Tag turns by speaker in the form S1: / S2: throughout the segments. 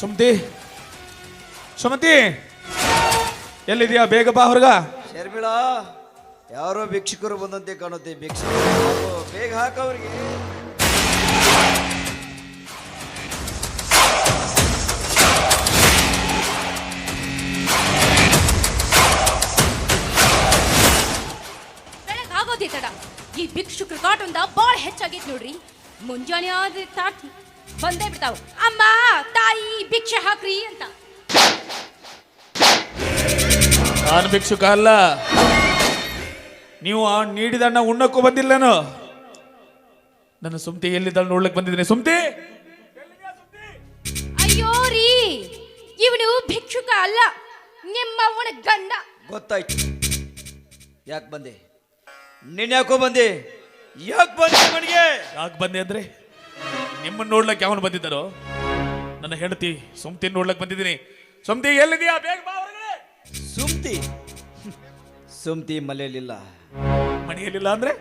S1: ಸುಮತಿ. ಸುಮತಿ ಎಲ್ಲಿದ್ಯಾ? ಬೇಗ ಬಾ ಹೊರಗ
S2: ಶರ್ಮಿಳ ಯಾರೋ ಭಿಕ್ಷುಕರು ಬಂದಂತೆ ಕಾಣುತ್ತೆ. ಭಿಕ್ಷುಕರು ಬೇಗ ಹಾಕ ಅವ್ರಿಗೆ.
S3: ಬೆಳಗ್ಗೆ ಆಗೋದೇ ತಡ. ಈ ಭಿಕ್ಷುಕ್ರ ಕಾಟೊಂದ ಬಾಳ ಹೆಚ್ಚಾಗೈತಿ ನೋಡ್ರಿ. ಮುಂಜಾನೆ ಆದ್ರೆ ತಾಟ್ ಬಂದೇ ಬಿಡ್ತಾವ ಅಮ್ಮ ತಾಯಿ ಭಿಕ್ಷೆ ಹಾಕ್ರಿ ಅಂತ.
S1: ನಾನು ಭಿಕ್ಷುಕ ಅಲ್ಲ. ನೀವು ಆ ನೀಡಿದಣ್ಣ ಉಣ್ಣಕ್ಕೂ ಬಂದಿಲ್ಲನು? ನನ್ನ ಸುಮ್ತಿ ಎಲ್ಲಿದ್ದಾಳೆ ನೋಡ್ಲಿಕ್ಕೆ ಬಂದಿದ್ದೀನಿ. ಸುಮ್ತಿ!
S3: ಅಯ್ಯೋ ರೀ ಇವನು ಭಿಕ್ಷುಕ ಅಲ್ಲ ನಿಮ್ಮ ಅವನ ಗಂಡ.
S2: ಗೊತ್ತಾಯ್ತು. ಯಾಕೆ ಬಂದೆ? ನೀನ್ ಯಾಕೋ ಬಂದೆ? ಯಾಕೆ ಬಂದೆ ಮನೆಗೆ
S1: ಯಾಕೆ ಬಂದೆ ಅಂದ್ರೆ? ನಿಮ್ಮನ್ನ ನೋಡ್ಲಕ್ಕೆ ಯಾವನು ಬಂದಿದ್ದಾರೋ? ನನ್ನ ಹೆಂಡತಿ ಸುಮ್ತಿ ನೋಡ್ಲಕ್ಕೆ ಬಂದಿದ್ದೀನಿ. ಸುಮ್ತಿ ಎಲ್ಲಿದೆಯಾ ಬೇಗ ಬಾ ಹೊರಗಡೆ.
S2: ಸುಮ್ತಿ? ಸುಮ್ತಿ ಮಲೆಯಲ್ಲಿಲ್ಲ
S1: ಮನೆಯಲ್ಲಿಲ್ಲ ಅಂದ್ರೆ?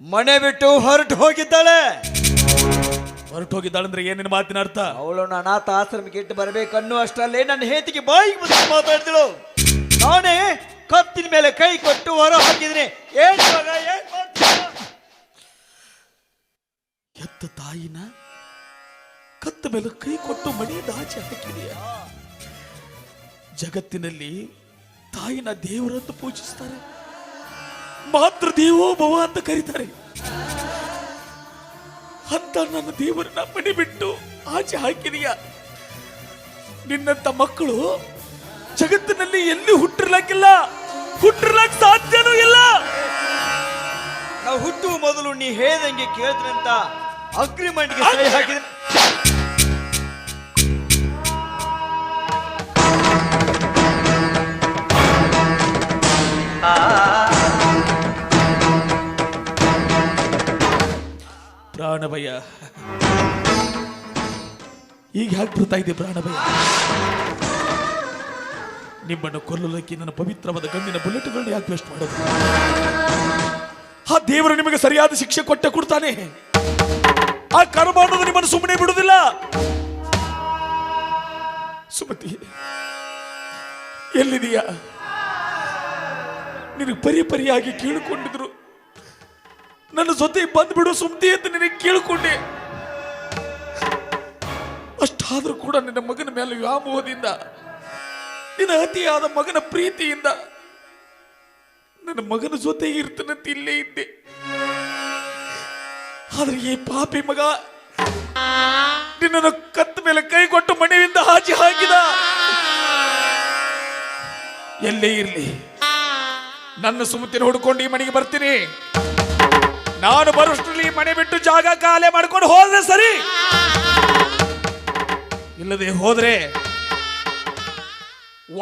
S2: ಮನೆ ಬಿಟ್ಟು ಹೊರಟು ಹೋಗಿದ್ದಾಳೆ.
S1: ಹೊರಟು ಹೋಗಿದ್ದಾಳಂದ್ರೆ ಏನೇನು ಮಾತಿನ ಅರ್ಥ?
S2: ಅವಳನ್ನು ಅನಾಥ ಆಶ್ರಮಕ್ಕೆ ಇಟ್ಟು ಬರಬೇಕನ್ನೋ ಅಷ್ಟರಲ್ಲೇ ನನ್ನ ಹೇತಿಗೆ ಬಾಯಿಗೆ ಬಂದು ಮಾತಾಡ್ತಿಳು ನಾನೇ ಕತ್ತಿನ ಮೇಲೆ ಕೈ ಕೊಟ್ಟು ಹೊರ ಹಾಕಿದ್ದೀನಿ ಏನ್ ಇವಾಗ ಏನ್?
S1: ಎತ್ತ ತಾಯಿನ ಕತ್ತ ಮೇಲೆ ಕೈ ಕೊಟ್ಟು ಮಣಿ ಆಚೆ ಹಾಕಿದೆಯ? ಜಗತ್ತಿನಲ್ಲಿ ತಾಯಿನ ದೇವರಂತ ಪೂಜಿಸ್ತಾರೆ. ಮಾತೃ ದೇವೋ ಭವ ಅಂತ ಕರೀತಾರೆ. ಅಂತ ನನ್ನ ದೇವರನ್ನ ಮನೆ ಬಿಟ್ಟು ಆಚೆ ಹಾಕಿದೀಯ? ನಿನ್ನಂತ ಮಕ್ಕಳು ಜಗತ್ತಿನಲ್ಲಿ ಎಲ್ಲಿ ಹುಟ್ಟಿರ್ಲಾಕಿಲ್ಲ? ಹುಟ್ಟಿರ್ಲಾಕ್ ಸಾಧ್ಯನೂ ಇಲ್ಲ.
S2: ನಾವು ಹುಟ್ಟುವ ಮೊದಲು ನೀ ಹೇಳ್ದಂಗೆ ಕೇಳ್ತೀನಿ ಅಂತ ಅಗ್ರಿಮೆಂಟ್ಗೆ ಸಹಿ ಹಾಕಿದ್ರೆ
S1: ಪ್ರಾಣಭಯ. ಈಗ ಹ್ಯಾಕ್ ಬರ್ತಾ ಇದೆ ಪ್ರಾಣಭಯ? ನಿಮ್ಮನ್ನು ಕೊಲ್ಲಲಿಕ್ಕೆ ನನ್ನ ಪವಿತ್ರವಾದ ಗಂಡಿನ ಬುಲೆಟ್ಗಳನ್ನ ಯಾಕೆ ವೇಸ್ಟ್ ಮಾಡೋದು? ಆ ದೇವರು ನಿಮಗೆ ಸರಿಯಾದ ಶಿಕ್ಷೆ ಕೊಟ್ಟೆ ಕೊಡ್ತಾನೆ. ಆ ಕರ್ಮ ಅನ್ನೋದು ನಿಮ್ಮನ್ನು ಸುಮ್ಮನೆ ಬಿಡುವುದಿಲ್ಲ. ಸುಮತಿ ಎಲ್ಲಿದೆಯಾ ನಿನಗೆ ಪರಿ ಪರಿಯಾಗಿ ಕೇಳಿಕೊಂಡಿದ್ರು. ನನ್ನ ಜೊತೆ ಬಂದ್ಬಿಡು ಸುಮತಿ ಅಂತ ನಿನಗೆ ಕೇಳಿಕೊಂಡೆ. ಅಷ್ಟಾದರೂ ಕೂಡ ನಿನ್ನ ಮಗನ ಮೇಲೆ ವ್ಯಾಮೋಹದಿಂದ, ನಿನ್ನ ಅತಿಯಾದ ಮಗನ ಪ್ರೀತಿಯಿಂದ, ನನ್ನ ಮಗನ ಜೊತೆ ಇರ್ತನಂತ ಇಲ್ಲೇ ಇದ್ದೆ. ಆದ್ರೆ ಈ ಪಾಪಿ ಮಗ ನಿನ್ನನ್ನು ಕತ್ತ ಮೇಲೆ ಕೈ ಕೊಟ್ಟು ಮನೆಯಿಂದ ಹಾಜಿ ಹಾಕಿದ. ಎಲ್ಲೇ ಇರಲಿ. ನನ್ನ ಸುಮತಿನ ಹುಡ್ಕೊಂಡು ಈ ಮನೆಗೆ ಬರ್ತೀನಿ. ನಾನು ಬರೋಷ್ಟರಲ್ಲಿ ಈ ಮನೆ ಬಿಟ್ಟು ಜಾಗ ಖಾಲಿ ಮಾಡ್ಕೊಂಡು ಹೋದ್ರೆ ಸರಿ. ಇಲ್ಲದೆ ಹೋದ್ರೆ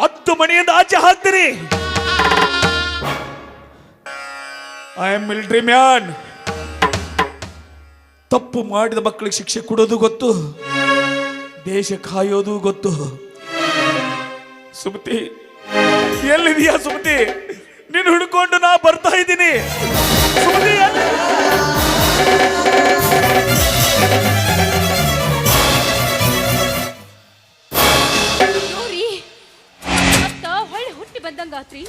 S1: ಒತ್ತು ಮನೆಯಿಂದ ಆಚೆ ಹಾಕ್ತೀನಿ. ಐ ಆಮ್ ಮಿಲಿಟರಿ ಮ್ಯಾನ್ ತಪ್ಪು ಮಾಡಿದ ಮಕ್ಕಳಿಗೆ ಶಿಕ್ಷೆ ಕೊಡೋದು ಗೊತ್ತು ದೇಶ ಕಾಯೋದು ಗೊತ್ತು. ಸುಮತಿ ಎಲ್ಲಿದೆಯಾ ಸುಮತಿ? ನೀನು ಹುಡ್ಕೊಂಡು ನಾ ಬರ್ತಾ ಇದ್ದೀನಿ. ಸುಮತಿ
S3: ಹೊಳ್ಳಿ ಹುಟ್ಟಿ ಬಂದಂಗಾತ್ರಿ.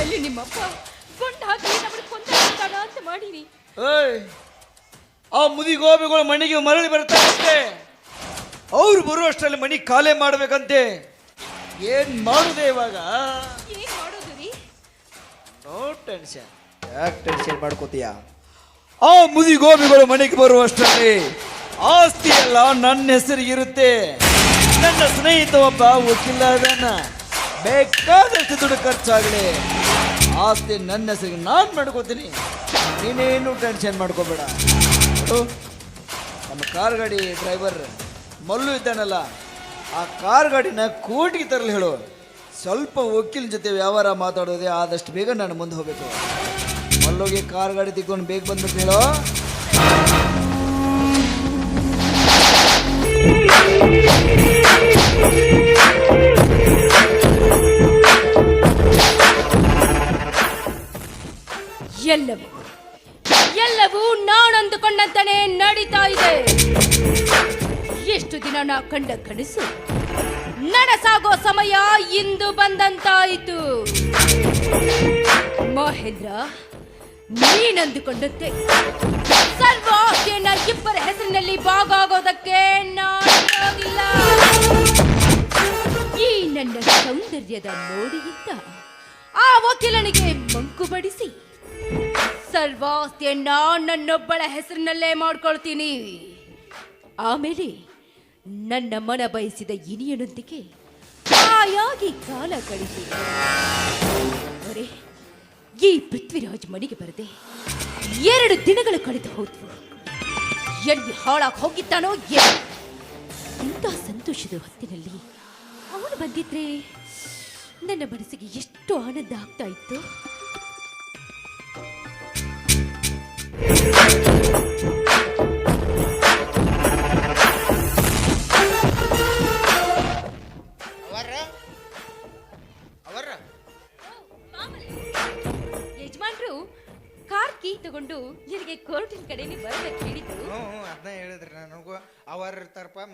S3: ಎಲ್ಲಿ ನಿಮ್ಮಪ್ಪ? ಕೊಂಡ ಹಾಕಿ ನಮ್ಮನ್ನ ಕೊಂದ ಅಂತ ಮಾಡೀನಿ
S2: ಏಯ್ ಆ ಮುದಿ ಗೋಬಿಗಳು ಮನೆಗೆ ಮರಳಿ ಬರ್ತಾರಂತೆ ಅವ್ರು ಬರುವಷ್ಟರಲ್ಲಿ ಮನೆ ಖಾಲಿ ಮಾಡ್ಬೇಕಂತೆ. ಏನ್ ಮಾಡುದೆ ಇವಾಗ?
S3: ಏನ್ ಮಾಡೋದು ರೀ?
S2: No tension. ಯಾಕೆ ಟೆನ್ಷನ್ ಮಾಡ್ಕೋತೀಯ? ಆ ಮುದಿ ಗೋಬಿಗಳು ಮನೆಗೆ ಬರುವಷ್ಟರಲ್ಲಿ ಆಸ್ತಿ ಎಲ್ಲ ನನ್ನ ಹೆಸರಿಗಿರುತ್ತೆ. ನನ್ನ ಸ್ನೇಹಿತ ಒಬ್ಬ ವಕೀಲ ಅದಾನ ಬೇಕಾದಷ್ಟು ದುಡ್ಡು ಖರ್ಚಾಗಲಿ. ಆಸ್ತಿ ನನ್ನ ಹೆಸರಿಗೆ ನಾನು ಮಾಡ್ಕೋತೀನಿ. ನೀನೇನು ಟೆನ್ಷನ್ ಮಾಡ್ಕೋಬೇಡ. ನಮ್ಮ ಕಾರ್ ಗಾಡಿ ಡ್ರೈವರ್ ಮಲ್ಲು ಇದ್ದಾನಲ್ಲ, ಆ ಕಾರ್ ಗಾಡಿನ ಕೋಟಿಗೆ ತರಲಿ ಹೇಳು. ಸ್ವಲ್ಪ ವಕೀಲ್ ಜೊತೆ ವ್ಯವಹಾರ ಮಾತಾಡೋದೇ ಆದಷ್ಟು ಬೇಗ ನಾನು ಮುಂದೆ ಹೋಗಬೇಕು. ಮಲ್ಲೋಗಿ ಕಾರ್ ಗಾಡಿ ತಿಕ್ಕೊಂಡು ಬೇಗ ಬಂದ್ಬಿಟ್ಟು ಹೇಳೋ.
S3: ಎಲ್ಲವೂ. ಎಲ್ಲವೂ ನಾನಂದುಕೊಂಡಂತಾನೆ ನಡೀತಾ ಇದೆ. ಎಷ್ಟು ದಿನ ದಿನ ನಾ ಕಂಡ ಕನಸು? ನನಸಾಗೋ ಸಮಯ ಇಂದು ಬಂದಂತಾಯಿತು. ಮಹೇಂದ್ರ, ನೀನಂದುಕೊಂಡಂತೆ ಸರ್ವ ಆಸ್ತಿಯನ್ನ ಇಬ್ಬರ ಹೆಸರಿನಲ್ಲಿ ಬಾಗಾಗೋದಕ್ಕೆ ನಾನಿಲ್ಲ ಈ ನನ್ನ ಸೌಂದರ್ಯದ ನೋಡಿಯಿಂದ ಆ ವಕೀಲನಿಗೆ ಮಂಕು ಬಡಿಸಿ ಸರ್ವಾಸ್ತಿಯನ್ನ ನನ್ನೊಬ್ಬಳ ಹೆಸರಿನಲ್ಲೇ ಮಾಡ್ಕೊಳ್ತೀನಿ. ಆಮೇಲೆ ನನ್ನ ಮನ ಬಯಸಿದ ಇನಿಯನೊಂದಿಗೆ ಹಾಯಾಗಿ ಕಾಲ ಕಳಿಸಿ ಅರೆ, ಈ ಪೃಥ್ವಿರಾಜ್ ಮನೆಗೆ ಬರದೆ ಎರಡು ದಿನಗಳು ಕಳೆದು ಹೋದ್ವು. ಎಲ್ಲಿ ಹಾಳಾಗಿ ಹೋಗಿದ್ದಾನೋ ಏನು. ಇಂಥ ಸಂತೋಷದ ಹೊತ್ತಿನಲ್ಲಿ ಅವನು ಬಂದಿದ್ರೆ ನನ್ನ ಮನಸ್ಸಿಗೆ ಎಷ್ಟು ಆನಂದ ಆಗ್ತಾ ಇತ್ತು?
S4: Thank you.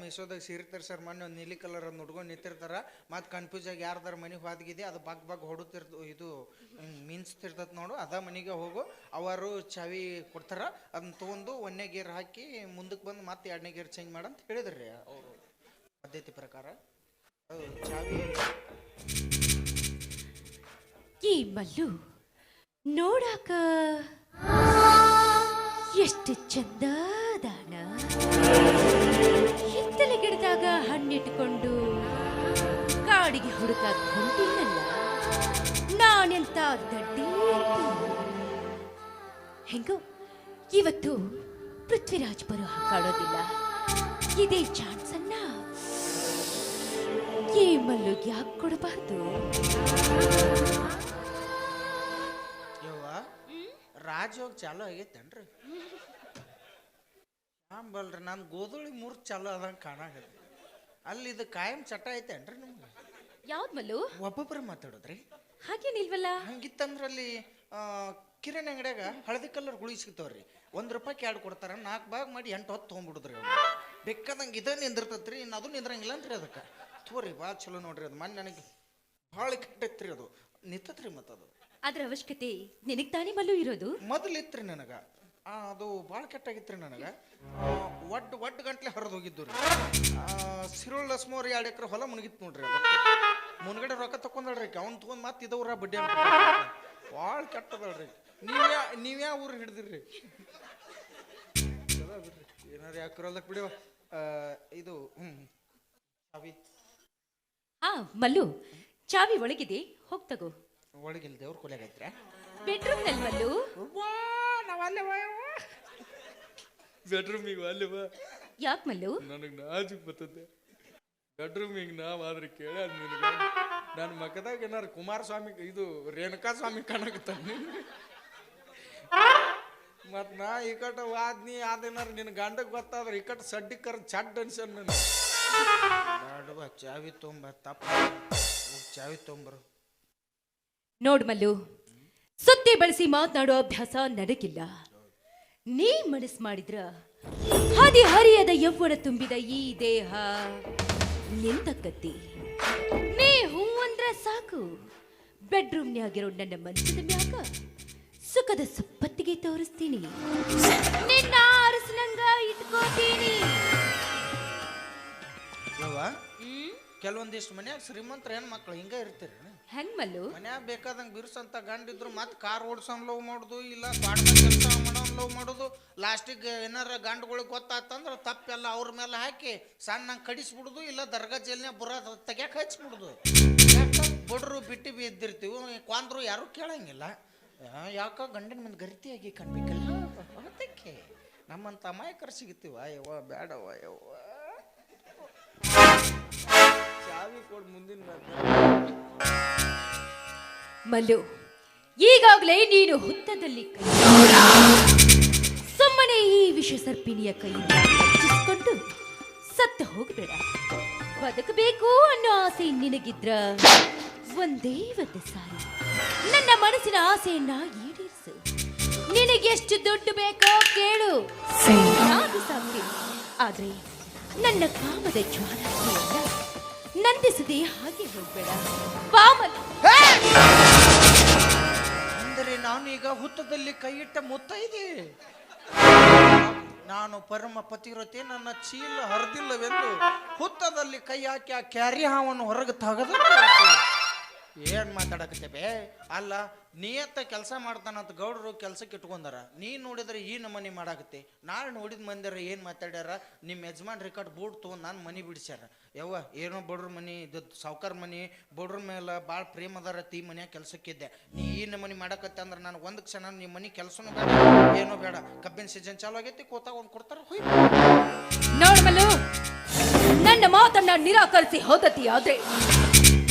S4: ಮೀಸೋದಾಗ ಸೀರೆ ತರ್ಸಾರ ಮೊನ್ನೆ ಒಂದು ನೀಲಿ ಕಲರ್ ಅದು ಉಟ್ಕೊಂಡು ನಿಂತಿರ್ತಾರ. ಮತ್ತು ಕನ್ಫ್ಯೂಸ್ ಆಗಿ ಯಾರ್ದಾರ ಮನೆಗೆ ಹೋದ್ಗಿದೆ ಅದು ಬಗ್ ಬಗ್ ಹೊಡುತ್ತಿರ್ತ ಇದು ಮೀನ್ಸ್ತಿರ್ತದೆ ನೋಡು ಅದ ಮನೆಗೆ ಹೋಗು. ಅವರು ಚಾವಿ ಕೊಡ್ತಾರೆ ಅದನ್ನ ತೊಗೊಂಡು ಒಂದನೇ ಗೇರ್ ಹಾಕಿ ಮುಂದಕ್ಕೆ ಬಂದು ಮತ್ತೆ ಎರಡನೇ ಗೇರ್ ಚೇಂಜ್ ಮಾಡಂತ ಹೇಳಿದ್ರಿ. ಅವರು ಪದ್ಧತಿ ಪ್ರಕಾರ. ಚಾವಿ.
S3: ಈ ಮಲ್ಲು ನೋಡಾಕ ಎಷ್ಟು ಚಂದದಾನ ಗಿಡದಾಗ ಹಣ್ಣಿಟ್ಕೊಂಡು ಕಾಡಿಗೆ ಹುಡುಕಾಕ ಹೊಂಟಿಲ್ಲಲ್ಲ ನಾನೆಂತ ದಡ್ಡಿ ಹೆಂಗೋ ಇವತ್ತು ಪೃಥ್ವಿರಾಜ್ ಬರೋ ಕಾಣೋದಿಲ್ಲ ಇದೇ ಚಾನ್ಸ್ ಅನ್ನ ಈ ಮಲ್ಲು ಯಾಕೆ ಕೊಡಬಾರ್ದು
S4: ರಾಜೋಗ ಚಾಲೋ ಚಾಲು ಆಗೈತೇನ್ರಿ ಆಂಬಲ್ರಿ ನಾನು ಗೋಧುಳಿ ಮೂರು ಚಾಲು ಅದಂಗೆ ಕಾಣಾಗತ್ತೆ ಅಲ್ಲಿ ಇದು ಕಾಯಂ ಚಟ ಐತೇನ್ರಿ ನಿಮ್ಗೆ
S3: ಯಾವ್ದು ಮಲ್ಲು?
S4: ಒಬ್ಬೊಬ್ಬರು ಮಾತಾಡೋದ್ರಿ?
S3: ಹಾಗೇನಿಲ್ವಲ್ಲ
S4: ಹಂಗಿತ್ತಂದ್ರೆ ಅಲ್ಲಿ ಆ, ಕಿರಾಣಿ ಅಂಗಡ್ಯಾಗ ಹಳದಿ ಕಲರ್ ಗುಳಿ ಸಿಗ್ತಾವ್ರಿ. ಒಂದ್ ರೂಪಾಯಿ ಎರಡು ಕೊಡ್ತಾರ ನಾಲ್ಕು ಭಾಗ ಮಾಡಿ ಎಂಟು ಹೊತ್ತು ತೊಗೊಂಡ್ಬಿಡುದ್ರಿ ಅವ್ರು. ಬೇಕಾದಂಗೆ ಇದ ನಿಂದಿರ್ತೈತ್ರಿ ಇನ್ನು ಅದು ನಿಂದ್ರಂಗಿಲ್ಲ ಅಂತ್ರಿ ಅದಕ್ಕೆ. ತೋರಿ ಭಾಳ ಚಲೋ ನೋಡ್ರಿ ಅದು ಮನೆ ನನಗೆ ಭಾಳ ಕೆಟ್ಟೈತ್ರಿ ಅದು. ನಿಂತತ್ರಿ ಮತ್ತದು ಅದು.
S3: ಅದ್ರ ಅವಶ್ಯಕತೆ ನಿನಗ್ ತಾನೇ ಮಲ್ಲು ಇರೋದು?
S4: ಮೊದಲಿತ್ರಿ ನನಗೆ. ಅದು ಭಾಳ ರೀ ನನಗೆ. ಒಡ್ ಒಡ್ ಗಂಟ್ಲೆ ಹರಿದು ಹೋಗಿದ್ದು ರೀ. ಸಿರುಳ್ ಲಸ್ಮೋರ್ ಎರಡು ಎಕರೆ ಹೊಲ ಮುಳುಗಿತ್ತು ನೋಡ್ರಿ ಅದು. ಮುನ್ಗಡೆ ರೊಕ್ಕ ತಕೊಂಡಳ್ರಿ ಅವ್ನು ತೊಗೊಂಡು ಮತ್ತೆ ಇದವ್ರ ಬಡ್ಡಿ ಅಂತ ಭಾಳ ಕೆಟ್ಟದಳ್ರಿ ನೀವ್ಯಾ ನೀವ್ಯಾ ಊರು ಹಿಡ್ದಿರ್ರಿ? ಏನಾರ ಬಿಡ್ರಿ ಏನಾರು ಯಾಕೆ ಬಿಡಿವ ಇದು ಹ್ಞೂ ಅವಿ
S3: ಹಾ ಮಲ್ಲು ಚಾವಿ ಒಳಗಿದೆ ಹೋಗ್ತಗೋ ಒಳಗಿಲ್ದೆ
S4: ಅವ್ರ ದೇವ್ರ ಕೊಲೆಗೈತ್ರೆ
S3: ಬೆಡ್ರೂಮ್ನಲ್ಲಿ ಮಲ್ಲು
S1: ಬೆಡ್ರೂಮಿಗೆ ಬಾ
S3: ಜಾಸ್ತ ಮಲ್ಲು?
S1: ನನಗೆ ನಾಜಿಕ್ ಬರ್ತದೆ. ಬೆಡ್ರೂಮಿಗೆ ನಾವು ಆದ್ರೆ ಕೇಳ ನಿನಗೆ. ನನ್ನ ಮಗದಾಗ ಏನಾರು ಕುಮಾರಸ್ವಾಮಿ ಇದು ರೇಣುಕಾ ಸ್ವಾಮಿ ಕಾಣಕತ್ತಾನೆ ಮತ್ ನಾ ಈ ಕಟ ವಾದ್ನಿ ಅದೇನಾರು ನಿನ್ನ ಗಂಡಗ್ ಗೊತ್ತಾದ್ರೆ ಈ ಕಟ ಸಡ್ಡಿ ಕರ್ ಚಡ್ ಅನ್ಸನ್ ನನ್ನ
S4: ಬೇಡವ ಚಾವಿ ತುಂಬ ತಪ್ಪ. ಚಾವಿ ತೊಂಬರು.
S3: ನೋಡ್ ಮಲ್ಲು. ಸುತ್ತಿ ಬಳಸಿ ಮಾತನಾಡುವ ಅಭ್ಯಾಸ ನನಗಿಲ್ಲ. ನೀ ಮನಸ್ ಮಾಡಿದ್ರ ಹದಿ ಹರಿಯದ ಯವ್ವನ ತುಂಬಿದ ಈ ದೇಹ ನಿಂತಕ್ಕತ್ತಿ ನೀ ಹೂ ಅಂದ್ರ ಸಾಕು. ಬೆಡ್ರೂಮ್ನ್ಯಾಗಿರೋ ನನ್ನ ಮನಸ್ಸಿನ ಮ್ಯಾಗ ಸುಖದ ಸುಪ್ಪತ್ತಿಗೆ ತೋರಿಸ್ತೀನಿ. ನಿನ್ನ ಅರಸನಂಗ ಇಟ್ಕೋತೀನಿ.
S4: ಕೆಲವೊಂದಿಷ್ಟು ಮನ್ಯಾಗ ಶ್ರೀಮಂತರ ಹೆಣ್ಣು ಮಕ್ಳು ಹಿಂಗ ಇರ್ತೀರಿ.
S3: ಹೆಂಗ್ ಮಲ್ಲು
S4: ಮನ್ಯಾಗ ಬೇಕಾದಂಗೆ ಬಿರ್ಸಂತ ಗಂಡಿದ್ರು ಮತ್ತೆ ಕಾರ್ ಓಡ್ಸೋನ್ ಲವ್ ಮಾಡೋದು ಇಲ್ಲ ಸ್ವಾಡ್ದ ಕೆಲಸ ಮಾಡೋನ್ ಲವ್ ಮಾಡೋದು. ಲಾಸ್ಟಿಗೆ ಏನಾರ ಗಂಡುಗಳಿಗೆ ಗೊತ್ತಾತಂದ್ರೆ ತಪ್ಪೆಲ್ಲ ಅವ್ರ ಮೇಲೆ ಹಾಕಿ ಸಣ್ಣ ಕಡಿಸ್ಬಿಡುದು ಇಲ್ಲ ದರ್ಗಾ ಜೈಲ್ನ್ಯಾಗ ಬುರ ತೆಗ್ಯಾಕ ಹಚ್ಬಿಡುದು. ಬಡ್ರು ಬಿಟ್ಟು ಬಿದ್ದಿರ್ತೀವಿ ಕೊಂದ್ರು ಯಾರು ಕೇಳಂಗಿಲ್ಲ. ಯಾಕ ಗಂಡನ ಮುಂದೆ ಗರಿತಿಯಾಗಿ ಕಣ್ಬೇಕಲ್ಲ? ಅದಕ್ಕೆ ನಮ್ಮಂತ ಅಮಾಯಕರು ಸಿಗುತ್ತೀವ ಯವ್ವ ಬೇಡವ ಯವ್ವ
S1: ಚಾವಿ ಕೊಡ್ ಮುಂದಿನ
S3: ಮಲ್ಲು, ಈಗಾಗಲೇ ನೀನು ಹುತ್ತದಲ್ಲಿ ಸುಮ್ಮನೆ ಈ ವಿಷ ಸರ್ಪಿಣಿಯ ಕೈಕೊಂಡು ಸತ್ತು ಹೋಗಬೇಡ. ಬದುಕಬೇಕು ಅನ್ನೋ ಆಸೆ ನಿನಗಿದ್ರ ಒಂದೇ ಒಂದು ಸಾರಿ. ನನ್ನ ಮನಸ್ಸಿನ ಆಸೆಯನ್ನ ಈಡೇರಿಸು. ನಿನಗೆಷ್ಟು ದುಡ್ಡು ಬೇಕೋ ಕೇಳು. ಆದ್ರೆ ನನ್ನ ಕಾಮದ ಜ್ವಾಲ ನಂದಿಸದೆ ಹಾಗೆ ಹೋಗ್ಬೇಡ. ಬಾಮಲ್
S4: ಅಂದರೆ ನಾನೀಗ ಹುತ್ತದಲ್ಲಿ ಕೈ ಇಟ್ಟ ಮುತ್ತೈದೆ ನಾನು ಪರಮ ಪತಿರತೆ ನನ್ನ ಚೀಲ ಹರಿದಿಲ್ಲವೆಂದು ಹುತ್ತದಲ್ಲಿ ಕೈ ಹಾಕಿ ಆ ಕ್ಯಾರಿ ಹಾವನ್ನು ಹೊರಗೆ ತೆಗೆದು ಏನ್ ಮಾತಾಡಕತ್ತೇವೆ? ಅಲ್ಲ ನಿಯತ್ತ ಕೆಲಸ ಮಾಡ್ತಾನಂತ ಗೌಡರು ಕೆಲಸಕ್ಕೆ ಇಟ್ಕೊಂಡಾರ ನೀ ನೋಡಿದ್ರೆ ಈ ನಮನಿ ಮಾಡಾಕತ್ತಿ ನಾಳೆ ನೋಡಿದ ಮಂದಿರ ಏನು ಮಾತಾಡ್ಯಾರ ನಿಮ್ಮ ಯಜಮಾನ್ ರೆಕಾರ್ಡ್ ಬೋರ್ಡ್ ತೊಗೊಂಡು ನಾನು ಮನೆ ಬಿಡಿಸ್ಯಾರ. ಯವ್ವ ಏನೋ ಬಡ್ರ ಮನೆ ಇದು ಸಾವ್ಕಾರ ಮನೆ ಬಡ್ರ ಮೇಲೆ ಭಾಳ ಪ್ರೇಮ ಅದಾರ ತೀ ಮನ್ಯಾಗ ಕೆಲಸಕ್ಕಿದ್ದೆ ನೀ ಈ ನಮನಿ ಮಾಡಾಕತ್ತೆ ಅಂದ್ರೆ ನಾನು ಒಂದು ಕ್ಷಣ ನಿಮ್ಮ ಮನೆ ಕೆಲಸನೂ ಬೇಡ ಏನೋ ಬೇಡ ಕಬ್ಬಿನ ಸೀಸನ್ ಚಾಲು ಆಗೈತಿ ಕೋತಾಗ ಒಂದು ಕೊಡ್ತಾರ ಹೋಯ್.
S3: ನೋಡ್ಮಲು ನನ್ನ ಮಾತನ್ನ ನಿರಾಕರಿಸಿ ಹೋದತಿ ಆದ್ರೆ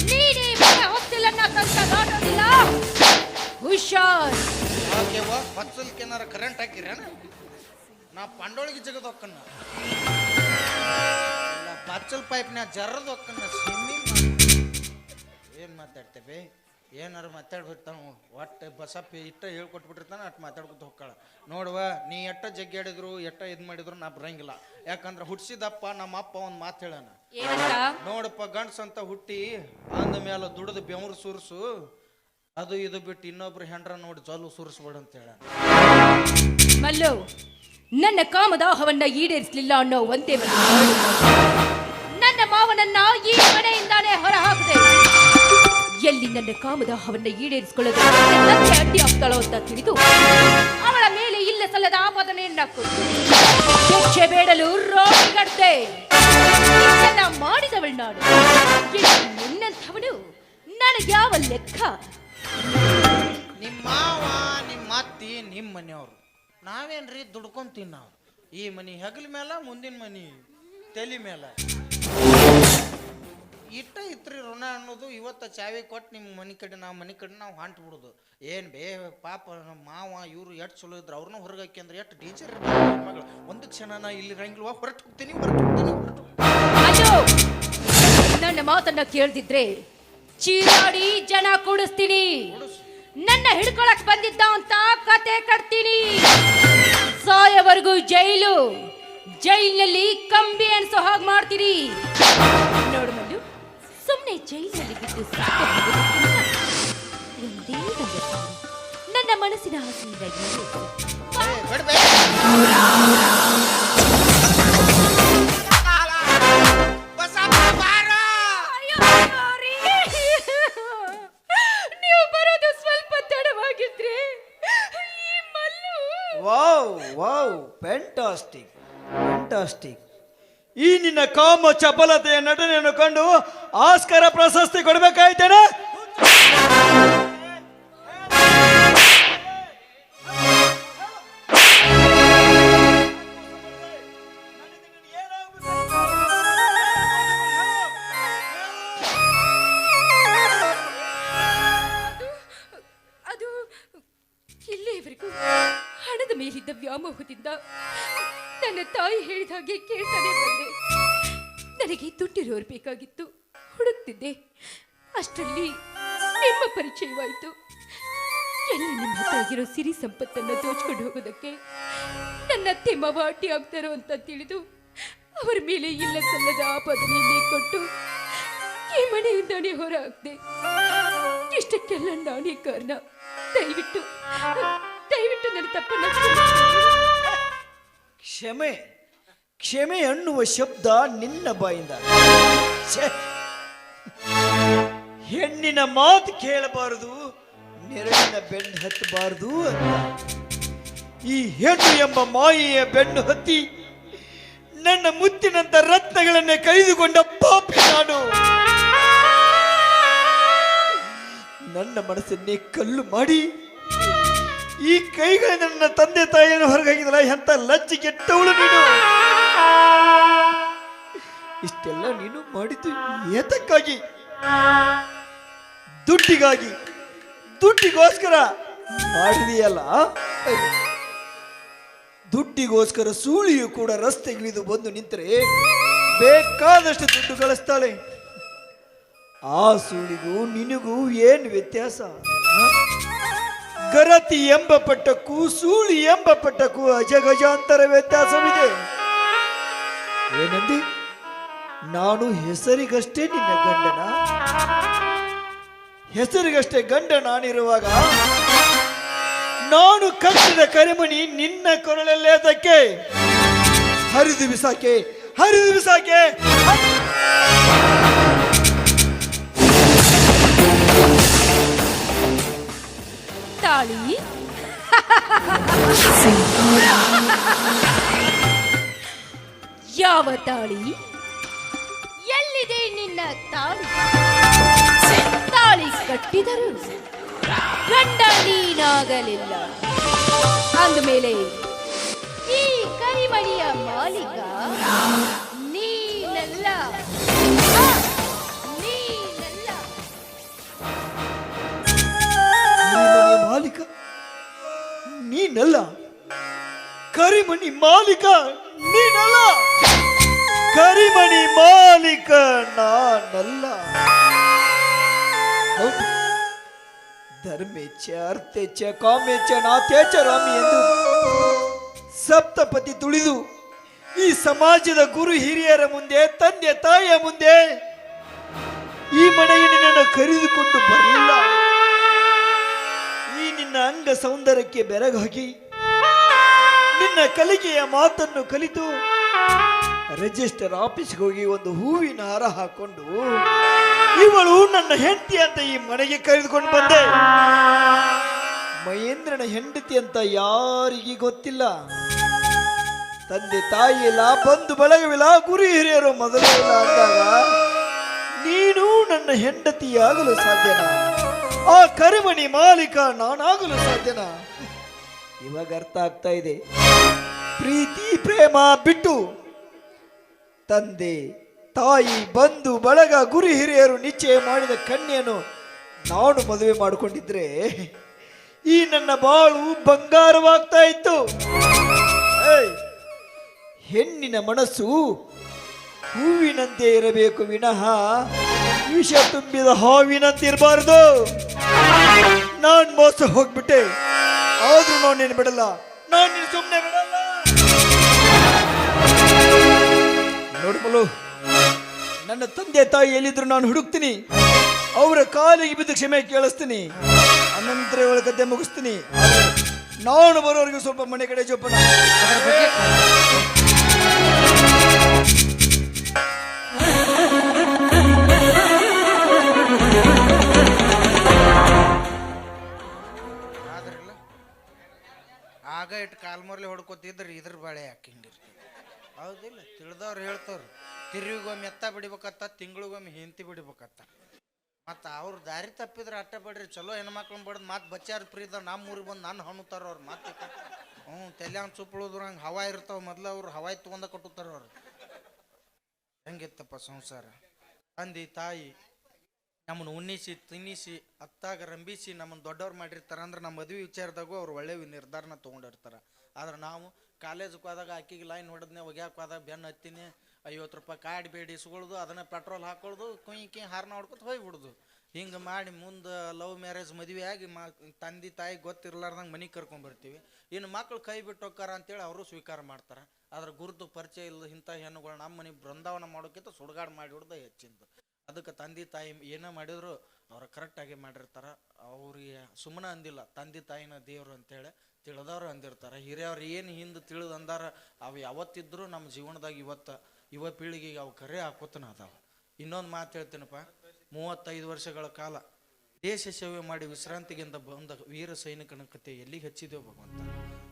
S3: ನೀನೇ ಮನೆ ಹೊತ್ತಿಲನ್ನ ಕಲ್ತ ದಾಟೋದಿಲ್ಲ. ಹುಷಾರ್
S4: ಹೊಚ್ಚಲ್ಕೆ ಏನಾರ ಕರೆಂಟ್ ಹಾಕಿರೇನ? ನಾ ಪಂಡೋಳಿಗೆ ಜಗದ ಹೊಕ್ಕನ್ನ. ಬಚ್ಚಲ್ ಪೈಪ್ನ್ಯಾಗ ಜರ್ರದ ಹೊಕ್ಕನ್ನ ಸ್ವಿಮ್ಮಿಂಗ್ ಏನು ಮಾತಾಡ್ತೇವೆ ಏನಾರ ಮಾತಾಡ್ಬಿಡ್ತಾನ ಒಟ್ಟು ಬಸಪ್ಪ ಇಟ್ಟ ಹೇಳ್ಕೊಟ್ಬಿಟ್ಟಿರ್ತಾನ ಅಟ್ ಮಾತಾಡ್ಕೊತ ಹೊಕ್ಕಳ. ನೋಡುವ ನೀ ಎಟ್ಟ ಜಗ್ಗಾಡಿದ್ರು ಎಟ್ಟ ಇದು ಮಾಡಿದ್ರು ನಾ ಬರಂಗಿಲ್ಲ. ಯಾಕಂದ್ರೆ ಹುಟ್ಸಿದಪ್ಪ ನಮ್ಮ ಅಪ್ಪ ಒಂದು ಮಾತು ಹೇಳೋಣ
S3: ಏನಂತ
S4: ನೋಡಪ್ಪ ಗಂಡ್ಸ್ ಅಂತ ಹುಟ್ಟಿ ಅಂದ ಮೇಲೆ ದುಡಿದು ಬೆವರು ಸುರಿಸು. ಅದು ಇದು ಬಿಟ್ಟು ಇನ್ನೊಬ್ರು ಹೆಂಡ್ರ ನೋಡಿ ಜಲ್ಲು ಸುರಿಸ್ಬೇಡ ಅಂತ ಹೇಳ.
S3: ಮಲ್ಲು, ನನ್ನ ಕಾಮದಾಹವನ್ನ ಈಡೇರಿಸಲಿಲ್ಲ ಅನ್ನೋ ಒಂದೇ ನನ್ನ ಮಾವನನ್ನ ಈ ಮನೆಯಿಂದಾನೇ ಹೊರಹಾಕಿದೆ. ಎಲ್ಲಿ ನನ್ನ ಕಾಮದಾಹವನ್ನ ಈಡೇರಿಸಿಕೊಳ್ಳದೆ? ಅಡ್ಡಿ ಆಗ್ತಾಳೋ ಅಂತ ತಿಳಿದು ಅವಳ ಮೇಲೆ ಇಲ್ಲ ಸಲ್ಲದ ಆಪಾದನೆಯನ್ನ ಕೊಟ್ಟು ಬೇಡಲು ರೋಗಿಗಡ್ದೆ ಮಾಡಿದವಳು ನಾನು ನಿನ್ನಂಥವನು ನನಗೆ ಯಾವ ಲೆಕ್ಕ
S4: ನಿಮ್ಮ ಮಾವ ನಿಮ್ಮ ಅತ್ತಿ ನಿಮ್ಮ ಮನೆಯವ್ರು. ನಾವೇನ್ರಿ ದುಡ್ಕೊಂತೀನಿ ನಾವು? ಈ ಮನಿ ಹೆಗಲ ಮೇಲೆ ಮುಂದಿನ ಮನಿ ತಲೆ ಮೇಲೆ ಇಟ್ಟ ಇತ್ರಿ ಋಣ ಅನ್ನೋದು ಇವತ್ತ ಚಾವಿ ಕೊಟ್ಟು ನಿಮ್ಮ ಮನೆ ಕಡೆ, ನಾವು ಮನೆ ಕಡೆ ನಾವು ಹೊಂಟು ಬಿಡೋದು. ಏನು ಬೇ, ಪಾಪ ನಮ್ಮ ಮಾವ, ಇವರು ಎಷ್ಟು ಚಲೋ ಇದ್ರು ಅವ್ರನ್ನ ಹೊರಗೆ ಹಾಕಿ ಅಂದ್ರೆ ಎಷ್ಟು ಡೇಂಜರ್ ಮಗಳು. ಒಂದು ಕ್ಷಣ ನಾ ಇಲ್ಲಿ ಇರಂಗಿಲ್ವಾ ಹೊರಟು ಹೋಗ್ತೀನಿ ಹೊರಟು ಹೋಗ್ತೀನಿ. ಹೊರಟು
S3: ನನ್ನ ಮಾತನ್ನ ಕೇಳ್ದಿದ್ರೆ ಚೀರಾಡಿ ಜನ ಕೂಡಿಸ್ತೀನಿ. ನನ್ನ ಹಿಡ್ಕೊಳಕ್ ಬಂದಿದ್ದ ಅಂತ ಕತೆ ಕಟ್ತೀನಿ. ಸಾಯವರೆಗೂ ಜೈಲು. ಜೈಲಿನಲ್ಲಿ ಕಂಬಿ ಅನ್ಸೋ ಹಾಗೆ ಮಾಡ್ತೀನಿ. ನೋಡು ಮಲ್ಲು ಸುಮ್ಮನೆ ಜೈಲಿನಲ್ಲಿ ಬಿದ್ದು ಒಂದೇ ಒಂದು ನನ್ನ ಮನಸ್ಸಿನ ಆಸೆಯಿಂದ ಈಡೇರಿಸು.
S2: ಫ್ಯಾಂಟಾಸ್ಟಿಕ್ ಫ್ಯಾಂಟಾಸ್ಟಿಕ್ ಈ ನಿನ್ನ ಕಾಮ ಚಪಲತೆಯ ನಟನೆಯನ್ನು ಕಂಡು ಆಸ್ಕರ ಪ್ರಶಸ್ತಿ ಕೊಡಬೇಕಾಯ್ತೇನೆ?
S3: ಅದು ಹಣದ ಮೇಲಿದ್ದ ವ್ಯಾಮೋಹದಿಂದ ನನ್ನ ತಾಯಿ ಹೇಳಿದ ಹಾಗೆ ಕೇಳ್ತಾನೆ ಬಂದೆ. ನನಗೆ ದುಡ್ಡಿರೋರು ಬೇಕಾಗಿತ್ತು. ಹುಡುಕ್ತಿದ್ದೆ. ಅಷ್ಟರಲ್ಲಿ ನಿಮ್ಮ ಪರಿಚಯವಾಯಿತು. ಎಲ್ಲಿ ನಿಮ್ಮ ಸಿರಿ ಸಂಪತ್ತನ್ನು ದೋಚ್ಕೊಂಡು ಹೋಗೋದಕ್ಕೆ ನನ್ನ ಅತ್ತೆ ಆಗ್ತಾರೋ ಅಂತ ತಿಳಿದು ಅವರ ಮೇಲೆ ಇಲ್ಲ ಸಲ್ಲದ ಆಪಾದನೆಯಲ್ಲಿ ಕೊಟ್ಟು ಈ ಮನೆಯಿಂದಾನೇ ಹೊರ ಹಾಕ್ದೆ ಇಷ್ಟಕ್ಕೆಲ್ಲ ನಾನೇ ಕಾರಣ. ದಯವಿಟ್ಟು ದಯವಿಟ್ಟು ನನ್ನ ತಪ್ಪನ್ನ.
S2: ಕ್ಷಮೆ ಕ್ಷಮೆ ಅನ್ನುವ ಶಬ್ದ ನಿನ್ನ ಬಾಯಿಂದ! ಹೆಣ್ಣಿನ ಮಾತು ಕೇಳಬಾರದು, ನೆರಳಿನ ಬೆನ್ನು ಹತ್ತಬಾರದು. ಈ ಹೆಣ್ಣು ಎಂಬ ಮಾಯೆಯ ಬೆನ್ನು ಹತ್ತಿ ನನ್ನ ಮುತ್ತಿನಂತ ರತ್ನಗಳನ್ನೇ ಕೈದುಕೊಂಡ ಪಾಪಿ ನಾನು. ನನ್ನ ಮನಸ್ಸನ್ನೇ ಕಲ್ಲು ಮಾಡಿ ಈ ಕೈಗಳಿಂದ ನನ್ನ ತಂದೆ ತಾಯಿಯನ್ನು ಹೊರಗಾಗಿದಲ್ಲ ಎಂತ ಲಜ್ಜಿ ಕೆಟ್ಟವಳು ನೀನು. ಇಷ್ಟೆಲ್ಲ ನೀನು ಮಾಡಿದ್ದು ಏತಕ್ಕಾಗಿ? ದುಡ್ಡಿಗಾಗಿ. ದುಡ್ಡಿಗೋಸ್ಕರ ಮಾಡಿದೆಯಲ್ಲ? ದುಡ್ಡಿಗೋಸ್ಕರ ಸೂಳಿಯು ಕೂಡ ರಸ್ತೆಗಿಳಿದು ಬಂದು ನಿಂತರೆ ಬೇಕಾದಷ್ಟು ದುಡ್ಡು ಗಳಿಸ್ತಾಳೆ ಆ ಸೂಳಿಗೂ ನಿನಗೂ ಏನು ವ್ಯತ್ಯಾಸ? ಗರತಿ ಎಂಬ ಪಟ್ಟಕ್ಕೂ ಸೂಳಿ ಎಂಬ ಪಟ್ಟಕ್ಕೂ ಅಜಗಜಾಂತರ ವ್ಯತ್ಯಾಸವಿದೆ. ಏನಂದಿ? ನಾನು ಹೆಸರಿಗಷ್ಟೇ ನಿನ್ನ ಗಂಡನ? ಹೆಸರಿಗಷ್ಟೇ ಗಂಡ ನಾನಿರುವಾಗ ನಾನು ಕಟ್ಟಿದ ಕರಿಮಣಿ ನಿನ್ನ ಕೊರಳಲ್ಲೇ ಅದಕ್ಕೆ. ಹರಿದು ಬಿಸಾಕೆ ಹರಿದು ಬಿಸಾಕೆ.
S3: ತಾಳಿ ಯಾವ ತಾಳಿ ಎಲ್ಲಿದೆ ನಿನ್ನ ತಾಳಿ ತಾಳಿ ಕಟ್ಟಿದರು ಗಂಡ ನೀನಾಗಲಿಲ್ಲ. ಅಂದಮೇಲೆ ಈ ಕರಿಮಣಿಯ ಮಾಲೀಕ ನೀನಲ್ಲ. ನೀನಲ್ಲ?
S2: ಕರಿಮಣಿ ಮಾಲೀಕ ನೀನಲ್ಲ? ಕರಿಮಣಿ ಮಾಲೀಕ ನಾನಲ್ಲ. ಹೌದು. ಧರ್ಮೇಚ್ಛ ಅರ್ಥೇಚ್ಛ ಕಾಮೇಚ್ಛ ರಾಮಿ ಎಂದು ಸಪ್ತಪತಿ ತುಳಿದು ಈ ಸಮಾಜದ ಗುರು ಹಿರಿಯರ ಮುಂದೆ, ತಂದೆ ತಾಯಿಯ ಮುಂದೆ ಈ ಮನೆಗೆ ನಿನ್ನನ್ನು ಕರೆದುಕೊಂಡು ಬರಲಿಲ್ಲ. ನಿನ್ನ ಅಂಗ ಸೌಂದರ್ಯಕ್ಕೆ ಬೆರಗಾಗಿ ನಿನ್ನ ಕಲಿಕೆಯ ಮಾತನ್ನು ಕಲಿತು ರಿಜಿಸ್ಟರ್ ಆಫೀಸ್ಗೆ ಹೋಗಿ ಒಂದು ಹೂವಿನ ಹಾರ ಹಾಕೊಂಡು ಇವಳು ನನ್ನ ಹೆಂಡತಿ ಅಂತ ಈ ಮನೆಗೆ ಕರೆದುಕೊಂಡು ಬಂದೆ. ಮಹೇಂದ್ರನ ಹೆಂಡತಿ ಅಂತ ಯಾರಿಗೆ ಗೊತ್ತಿಲ್ಲ. ತಂದೆ ತಾಯಿ ಇಲ್ಲ ಬಂಧು ಬಳಗವಿಲ್ಲ, ಗುರು ಹಿರಿಯರು ಮೊದಲೇ ಇಲ್ಲ ನೀನು ನನ್ನ ಹೆಂಡತಿಯಾಗಲು ಸಾಧ್ಯನಾ? ಆ ಕರಿಮಣಿ ಮಾಲೀಕ ನಾನಾಗಲು ಸಾಧ್ಯನಾ? ಇವಾಗ ಅರ್ಥ ಆಗ್ತಾ ಇದೆ ಪ್ರೀತಿ ಪ್ರೇಮ ಬಿಟ್ಟು ತಂದೆ ತಾಯಿ ಬಂಧು ಬಳಗ ಗುರು ಹಿರಿಯರು ನಿಶ್ಚಯ ಮಾಡಿದ ಕನ್ಯೆಯನ್ನು ನಾನು ಮದುವೆ ಮಾಡಿಕೊಂಡಿದ್ರೆ ಈ ನನ್ನ ಬಾಳು ಬಂಗಾರವಾಗ್ತಾ ಇತ್ತು ಹೆಣ್ಣಿನ ಮನಸ್ಸು ಹೂವಿನಂತೆ ಇರಬೇಕು ವಿನಃ ವಿಷ ತುಂಬಿದ ಹಾವಿನಂತಿರಬಾರ್ದು. ನಾನ್ ಮೋಸ ಹೋಗ್ಬಿಟ್ಟೆ. ಆದ್ರೂ ನಾನು ನೀನು ಬಿಡಲ್ಲ. ನಾನು ನೀನು ಸುಮ್ಮನೆ ಬಿಡಲ್ಲ. ನೋಡ್ಬಲು ನನ್ನ ತಂದೆ ತಾಯಿ ಎಲ್ಲಿದ್ರು ನಾನು ಹುಡುಕ್ತೀನಿ. ಅವರ ಕಾಲಿಗೆ ಬಿದ್ದು ಕ್ಷಮೆ ಕೇಳಿಸ್ತೀನಿ. ಅನಂತರ ಇವಳ ಕತೆ ಮುಗಿಸ್ತೀನಿ. ನಾನು ಬರೋವರೆಗೂ ಸ್ವಲ್ಪ ಮನೆ ಕಡೆ ಜೋಪನ.
S4: ಆಗ ಇಟ್ಟು ಕಾಲ್ಮರ್ಲಿ ಹೊಡ್ಕೊತಿದ್ರಿ ಇದ್ರ ಬಾಳೆ ಹಾಕಿಂಡಿರ್ತೀವಿ ಹೌದಿಲ್ಲ, ತಿಳಿದವ್ರು ಹೇಳ್ತವ್ರು. ತಿರುವಿಗೊಮ್ಮೆ ಎತ್ತ ಬಿಡಿಬೇಕತ್ತ, ತಿಂಗಳಿಗೊಮ್ಮೆ ಹಿಂತಿ ಬಿಡಿಬೇಕತ್ತ. ಮತ್ತು ಅವ್ರು ದಾರಿ ತಪ್ಪಿದ್ರೆ ಅಟ್ಟ ಬಿಡ್ರಿ, ಚಲೋ ಹೆಣ್ಮಕ್ಳನ್ನ ಬಡ್ದು ಮತ್ತು ಬಚ್ಚಾರ ಪ್ರೀದ ನಮ್ಮ ಊರಿಗೆ ಬಂದು ನನ್ನ ಹಣ್ಣುತ್ತಾರ ಅವ್ರು ಮತ್ತೆ ಹ್ಞೂ ತಲ್ಯಾನ್ ಸುಪ್ಪಳಿದ್ರು ಹಂಗೆ ಹವಾ ಇರ್ತಾವೆ ಮೊದ್ಲು ಅವ್ರು ಹವಾಯಿ ತೊಗೊಂಡ ಕಟ್ಟುತ್ತಾರ ಅವ್ರು. ಹೆಂಗಿತ್ತಪ್ಪ ಸಂಸಾರ? ತಂದೆ, ತಾಯಿ ನಮ್ಮನ್ನು ಉಣ್ಣಿಸಿ, ತಿನ್ನಿಸಿ, ಅತ್ತಾಗ ರಂಬಿಸಿ ನಮ್ಮನ್ನು ದೊಡ್ಡವ್ರು ಮಾಡಿರ್ತಾರೆ ಅಂದ್ರೆ ನಮ್ಮ ಮದುವೆ ವಿಚಾರದಾಗೂ ಅವ್ರು ಒಳ್ಳೆ ನಿರ್ಧಾರನ ತೊಗೊಂಡಿರ್ತಾರೆ. ಆದ್ರೆ ನಾವು ಕಾಲೇಜಿಗೆ ಹೋದಾಗ ಅಕ್ಕಿಗೆ ಲೈನ್ ಹೊಡೆದ್ನೆ, ಒಗ್ಯಾಕೆ ಹೋದಾಗ ಬೆನ್ನು ಹತ್ತಿನಿ, ಐವತ್ತು ರೂಪಾಯಿ ಕಾಯ್ಡ್ ಬೇಡಿ ಇಸ್ಕೊಳ್ಳೋದು ಅದನ್ನ ಪೆಟ್ರೋಲ್ ಹಾಕೊಳ್ದು ಕುಯ್ ಹಾರನ ಹೊಡ್ಕೊತ ಹೋಗ್ಬಿಡೋದು. ಹಿಂಗೆ ಮಾಡಿ ಮುಂದೆ ಲವ್ ಮ್ಯಾರೇಜ್ ಮದುವೆ ಆಗಿ ಮಾ, ತಂದೆ, ತಾಯಿ ಗೊತ್ತಿರ್ಲಾರ್ದಂಗೆ ಮನೆಗೆ ಕರ್ಕೊಂಬರ್ತೀವಿ ಇನ್ನು ಮಕ್ಳು ಕೈ ಬಿಟ್ಟು ಹೋಗ್ತಾರ ಅಂತೇಳಿ ಅವರು ಸ್ವೀಕಾರ ಮಾಡ್ತಾರೆ. ಆದ್ರೆ ಗುರುತು ಪರಿಚಯ ಇಲ್ಲ ಇಂಥ ಹೆಣ್ಣುಗಳು ನಮ್ಮ ಮನೆ ಬೃಂದಾವನ ಮಾಡೋಕ್ಕಿಂತ ಸುಡುಗಾಡು ಮಾಡಿ ಹೆಚ್ಚಿಂದು. ಅದಕ್ಕೆ ತಂದೆ ತಾಯಿ ಏನೇ ಮಾಡಿದ್ರು, ಅವ್ರು ಕರೆಕ್ಟಾಗಿ ಮಾಡಿರ್ತಾರೆ. ಅವ್ರಿಗೆ ಸುಮ್ಮನೆ ಅಂದಿಲ್ಲ, ತಂದೆ ತಾಯಿನ ದೇವರು ಅಂತೇಳಿ ತಿಳಿದವ್ರು ಅಂದಿರ್ತಾರೆ. ಹಿರಿಯವ್ರು ಏನು ಹಿಂದೆ ತಿಳಿದು ಅಂದಾರ, ಅವು ಯಾವತ್ತಿದ್ರು ನಮ್ಮ ಜೀವನದಾಗ ಇವತ್ತು, ಯುವ ಪೀಳಿಗೆಗೆ ಅವು ಕರೆ ಹಾಕೋತನ ಅದಾವ. ಇನ್ನೊಂದು ಮಾತು ಹೇಳ್ತೀನಪ್ಪ. ಮೂವತ್ತೈದು ವರ್ಷಗಳ ಕಾಲ ದೇಶ ಸೇವೆ ಮಾಡಿ ವಿಶ್ರಾಂತಿಗಿಂತ ಬಂದ ವೀರ ಸೈನಿಕನ ಕತೆ ಎಲ್ಲಿ ಹಚ್ಚಿದೇವು ಭಗವಂತ.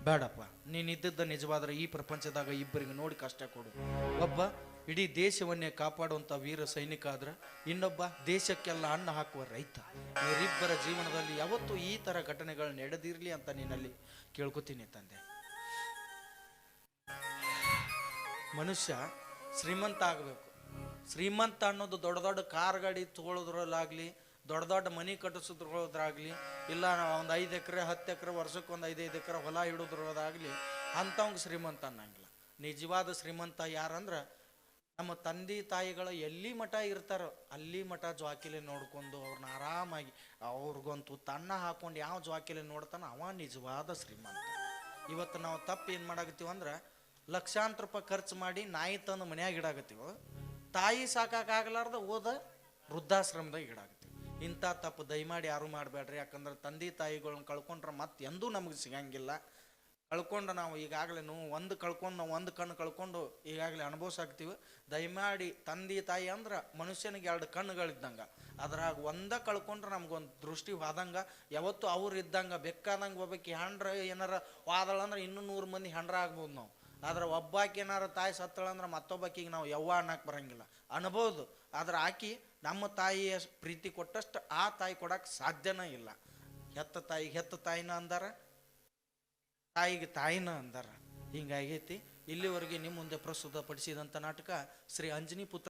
S4: ಬೇಡಪ್ಪ ನೀನು ಇದ್ದದ್ದ ನಿಜವಾದ್ರೆ ಈ ಪ್ರಪಂಚದಾಗ ಇಬ್ಬರಿಗೆ ನೋಡಿ ಕಷ್ಟ ಕೊಡು. ಒಬ್ಬ ಇಡೀ ದೇಶವನ್ನೇ ಕಾಪಾಡುವಂಥ ವೀರ ಸೈನಿಕ ಆದ್ರೆ ಇನ್ನೊಬ್ಬ ದೇಶಕ್ಕೆಲ್ಲ ಅನ್ನ ಹಾಕುವ ರೈತ. ಇವರಿಬ್ಬರ ಜೀವನದಲ್ಲಿ ಯಾವತ್ತೂ ಈ ಥರ ಘಟನೆಗಳು ನಡೆದಿರಲಿ ಅಂತ ನಿನ್ನಲ್ಲಿ ಕೇಳ್ಕೊತೀನಿ ತಂದೆ. ಮನುಷ್ಯ ಶ್ರೀಮಂತ ಆಗಬೇಕು. ಶ್ರೀಮಂತ ಅನ್ನೋದು ದೊಡ್ಡ ದೊಡ್ಡ ಕಾರ್ ಗಾಡಿ ತಗೊಳ್ಳೋದ್ರಲ್ಲಾಗಲಿ ದೊಡ್ಡ ದೊಡ್ಡ ಮನೆ ಕಟ್ಟಿಸೋದ್ರೊಳದ್ರಾಗಲಿ, ಇಲ್ಲ ಒಂದು ಐದು ಎಕರೆ, ಹತ್ತು ಎಕರೆ ವರ್ಷಕ್ಕೆ ಒಂದು ಐದೈದು ಎಕರೆ ಹೊಲ ಇಡೋದ್ರೊಳದಾಗಲಿ ಅಂಥವಂಗೆ ಶ್ರೀಮಂತ ಅನ್ನಂಗಿಲ್ಲ. ನಿಜವಾದ ಶ್ರೀಮಂತ ಯಾರಂದ್ರೆ ನಮ್ಮ ತಂದೆ ತಾಯಿಗಳು ಎಲ್ಲಿ ಮಠ ಇರ್ತಾರೋ ಅಲ್ಲಿ ಮಠ ಜ್ವಾಕಿಲೆ ನೋಡ್ಕೊಂಡು ಅವ್ರನ್ನ ಆರಾಮಾಗಿ ಅವ್ರಿಗಂತೂ ತನ್ನ ಹಾಕೊಂಡು ಯಾವ ಜ್ವಾಕಿಲೆ ನೋಡ್ತಾನ ಅವ ನಿಜವಾದ ಶ್ರೀಮಂತ. ಇವತ್ತು ನಾವು ತಪ್ಪು ಏನು ಮಾಡಾಕತ್ತೀವಿ ಅಂದ್ರೆ ಲಕ್ಷಾಂತರ ರೂಪಾಯಿ ಖರ್ಚು ಮಾಡಿ ನಾಯಿ ತಂದು ಮನ್ಯಾಗ ಇಡಾಕತ್ತೀವೋ. ತಾಯಿ ಸಾಕಾಗಲಾರ್ದ ಓದ ವೃದ್ಧಾಶ್ರಮದಾಗ ಇಡಾಕತ್ತೀವಿ. ಇಂಥ ತಪ್ಪು ದಯಮಾಡಿ ಯಾರು ಮಾಡಬೇಡ್ರಿ, ಯಾಕಂದ್ರೆ ತಂದೆ ತಾಯಿಗಳನ್ನ ಕಳ್ಕೊಂಡ್ರೆ ಮತ್ತೆ ಎಂದೂ ನಮಗೆ ಸಿಗಂಗಿಲ್ಲ. ಕಳ್ಕೊಂಡು ನಾವು ಈಗಾಗಲೇ ನೋವು ಒಂದು ಕಳ್ಕೊಂಡು ನಾವು ಒಂದು ಕಣ್ಣು ಕಳ್ಕೊಂಡು ಈಗಾಗಲೇ ಅನುಭವಿಸಾಕ್ತೀವಿ. ದಯಮಾಡಿ ತಂದೆ ತಾಯಿ ಅಂದ್ರೆ ಮನುಷ್ಯನಿಗೆ ಎರಡು ಕಣ್ಣುಗಳಿದ್ದಂಗೆ. ಅದ್ರಾಗ ಒಂದ ಕಳ್ಕೊಂಡ್ರೆ ನಮ್ಗೊಂದು ದೃಷ್ಟಿ ಹೋದಂಗೆ ಯಾವತ್ತು ಅವ್ರು ಇದ್ದಂಗೆ ಬೆಕ್ಕಾದಂಗೆ ಒಬ್ಬಾಕಿ ಹಂಡ್ರ ಏನಾರ ವಾದಳ ಅಂದ್ರೆ ಇನ್ನೂ ನೂರು ಮಂದಿ ಹಂಡ್ರ ಆಗ್ಬೋದು ನಾವು. ಆದ್ರೆ ಒಬ್ಬಾಕಿ ಏನಾರ ತಾಯಿ ಸತ್ತಳಂದ್ರೆ ಮತ್ತೊಬ್ಬಾಕಿಗೆ ನಾವು ಯವ್ವ ಅನ್ನಕ್ಕೆ ಬರಂಗಿಲ್ಲ. ಅನ್ಬೋದು. ಆದ್ರೆ ಆಕಿ ನಮ್ಮ ತಾಯಿಯ ಪ್ರೀತಿ ಕೊಟ್ಟಷ್ಟು ಆ ತಾಯಿ ಕೊಡಕ್ಕೆ ಸಾಧ್ಯನೇ ಇಲ್ಲ. ಹೆತ್ತ ತಾಯಿ ಹೆತ್ತ ತಾಯಿನ ಅಂದಾರ ತಾಯಿಗೆ ತಾಯಿನ ಅಂದಾರ. ಹಿಂಗಾಗೈತಿ ಇಲ್ಲಿವರೆಗೆ ನಿಮ್ಮ ಮುಂದೆ ಪ್ರಸ್ತುತಪಡಿಸಿದಂಥ ನಾಟಕ ಶ್ರೀ ಅಂಜನಿ ಪುತ್ರ